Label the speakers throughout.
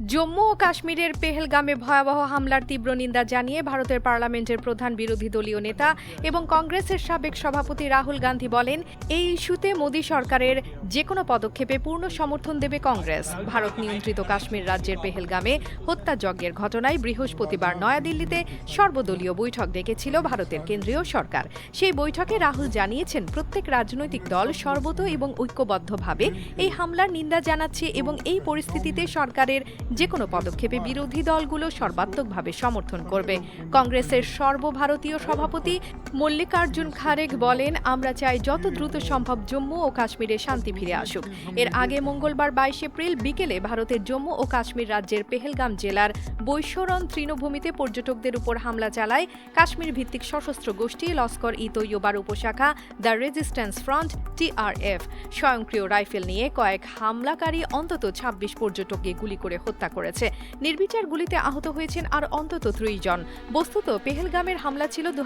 Speaker 1: জম্মু ও কাশ্মীরের পেহেলগামে ভয়াবহ হামলার তীব্র নিন্দা জানিয়ে ভারতের পার্লামেন্টের প্রধান বিরোধী দলীয় নেতা এবং কংগ্রেসের সাবেক সভাপতি রাহুল গান্ধী বলেন, এই ইস্যুতে মোদী সরকারের যে কোনো পদক্ষেপে পূর্ণ সমর্থন দেবে কংগ্রেস। ভারত নিয়ন্ত্রিত কাশ্মীর রাজ্যের পেহেলগামে হত্যাযজ্ঞের ঘটনায় বৃহস্পতিবার নয়াদিল্লিতে সর্বদলীয় বৈঠক ডেকেছিল ভারতের কেন্দ্রীয় সরকার। সেই বৈঠকে রাহুল জানিয়েছেন, প্রত্যেক রাজনৈতিক দল সর্বত এবং ঐক্যবদ্ধভাবে এই হামলার নিন্দা জানাচ্ছে এবং এই পরিস্থিতিতে সরকারের যে কোনো পদক্ষেপে বিরোধী দলগুলো সর্বাত্মকভাবে সমর্থন করবে। কংগ্রেসের সর্বভারতীয় সভাপতি মল্লিকার্জুন খারেগ বলেন, আমরা চাই যত দ্রুত সম্ভব জম্মু ও কাশ্মীরে শান্তি ফিরে আসুক। এর আগে মঙ্গলবার বাইশ এপ্রিল বিকেলে ভারতের জম্মু ও কাশ্মীর রাজ্যের পেহেলগাম জেলার বৈশ্বরণ তৃণভূমিতে পর্যটকদের উপর হামলা চালায় কাশ্মীর ভিত্তিক সশস্ত্র গোষ্ঠী লস্কর ই তৈয়বার উপশাখা, দ্য রেজিস্ট্যান্স ফ্রন্ট টিআরএফ স্বয়ংক্রিয় রাইফেল নিয়ে কয়েক হামলাকারী অন্তত ছাব্বিশ পর্যটককে গুলি করে হত্যা করেছে। নির্বিচার গুলিতে আহত হয়েছেন আর অন্তত ত্রিশ বস্তুত পেহেলগামের হামলা ছিল দু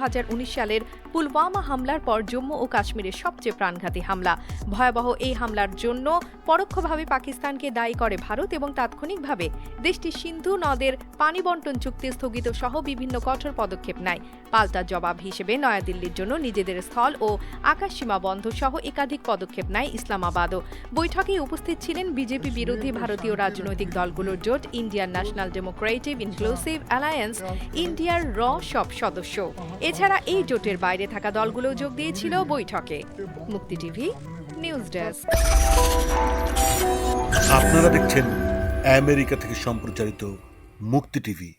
Speaker 1: সালের পুলওয়ামা হামলার পর জম্মু ও কাশ্মীরের সবচেয়ে প্রাণঘাতী হামলা। ভয়াবহ এই হামলার জন্য পরোক্ষভাবে পাকিস্তানকে দায়ী করে ভারত এবং তাৎক্ষণিকভাবে দেশটি সিন্ধু নদের পানি বন্টন চুক্তি স্থগিত সহ বিভিন্ন কঠোর পদক্ষেপ নেয়। পাল্টা জবাব হিসেবে নয়াদিল্লির জন্য নিজেদের স্থল ও আকাশসীমা বন্ধ সহ একাধিক পদক্ষেপ নেয় ইসলামাবাদও। বৈঠকে উপস্থিত ছিলেন বিজেপি বিরোধী ভারতীয় রাজনৈতিক দলগুলোর জোট Indian National Democratic Inclusive Alliance ইন্ডিয়ার র সব সদস্য। এছাড়া এই জোটের বাইরে থাকা দলগুলো যোগ দিয়েছিল বৈঠকে। মুক্তি টিভি, নিউজ ডেস্ক।
Speaker 2: আপনারা দেখছেন আমেরিকা থেকে সম্প্রচারিত মুক্তি টিভি।